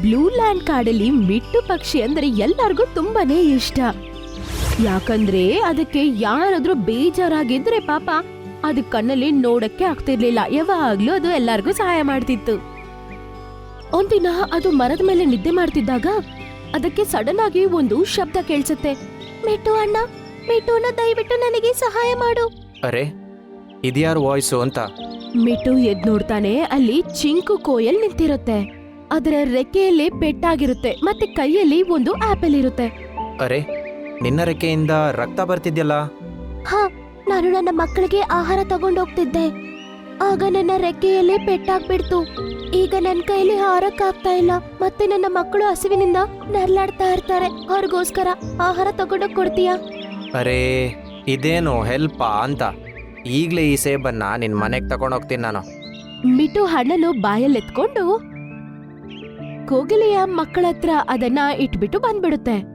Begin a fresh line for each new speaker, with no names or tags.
Blue land ಕಾಡಲ್ಲಿ ಮಿಟ್ಟು ಪಕ್ಷಿ ಅಂದ್ರೆ ಎಲ್ಲರಿಗೂ ತುಂಬಾನೇ ಇಷ್ಟ. ಯಾಕಂದ್ರೆ ಅದಕ್ಕೆ ಯಾರಾದ್ರೂ ಬೇಜಾರಾಗಿದ್ರೆ ಪಾಪ ಅದು ಕಣ್ಣಲ್ಲಿ ನೋಡಕ್ಕೆ ಆಗ್ತಿರ್ಲಿಲ್ಲ. ಯಾವಾಗ್ಲೂ ಅದು ಎಲ್ಲರಿಗೂ ಸಹಾಯ ಮಾಡ್ತಿತ್ತು. ಒಂದಿನ ಅದು ಮರದ ಮೇಲೆ ನಿದ್ದೆ ಮಾಡ್ತಿದ್ದಾಗ ಅದಕ್ಕೆ ಸಡನ್ ಆಗಿ ಒಂದು ಶಬ್ದ ಕೇಳಿಸುತ್ತೆ. ಮಿಟ್ಟು ಅಣ್ಣ ಮಿಟ್ಟು ಅಣ್ಣ ದಯವಿಟ್ಟು ನನಗೆ ಸಹಾಯ ಮಾಡು.
ಅರೆ ಇದ್ಯಾರು ವಾಯ್ಸು ಅಂತ?
ಮಿಟ್ಟು ಎದ್ ನೋಡ್ತಾನೆ ಅಲ್ಲಿ ಚಿಂಕು ಕೋಯಲ್ ನಿಂತಿರುತ್ತೆ. ಅದರ ರೆಕ್ಕೆಯಲ್ಲಿ ಪೆಟ್ಟಾಗಿರುತ್ತೆ ಮತ್ತೆ ಕೈಯಲ್ಲಿ ಒಂದು ಆಪಲ್ ಇರುತ್ತೆ.
ಅರೆ ನಿನ್ನ ರೆಕ್ಕೆಯಿಂದ ರಕ್ತ ಬರ್ತಿದ್ಯಲ್ಲ?
ಹಾ ನಾನು ನನ್ನ ಮಕ್ಕಳಿಗೆ ಆಹಾರ ತಗೊಂಡೋಗ್ತಿದ್ದೆ. ಆಗ ನನ್ನ ರೆಕ್ಕೆಯಲ್ಲಿ ಪೆಟ್ಟಾಗ್ಬಿಡ್ತು. ಈಗ ನನ್ನ ಕೈಯಲ್ಲಿ ಹಾರಕ್ಕಾಗ್ತಾ ಇಲ್ಲ ಮತ್ತೆ ನನ್ನ ಮಕ್ಕಳು ಹಸಿವಿನಿಂದ ನರಳಾಡ್ತಾ ಇರ್ತಾರೆ. ಅವ್ರಿಗೋಸ್ಕರ ಆಹಾರ ತಗೊಂಡೋಗ್ ಕೊಡ್ತೀಯಾ?
ಅರೆ ಇದೇನು ಹೆಲ್ಪ ಅಂತ. ಈಗಲೇ ಈ ಸೇಬನ್ನ ನಿನ್ನ ಮನೆಗೆ ತಗೊಂಡೋಗ್ತೀನಿ ನಾನು.
ಮಿಟು ಹಣ್ಣನ್ನು ಬಾಯಲ್ಲೆತ್ಕೊಂಡು ಕೋಗಿಲೆಯ ಮಕ್ಕಳತ್ರ ಅದನ್ನ ಇಟ್ಬಿಟ್ಟು ಬಂದ್ಬಿಡುತ್ತೆ.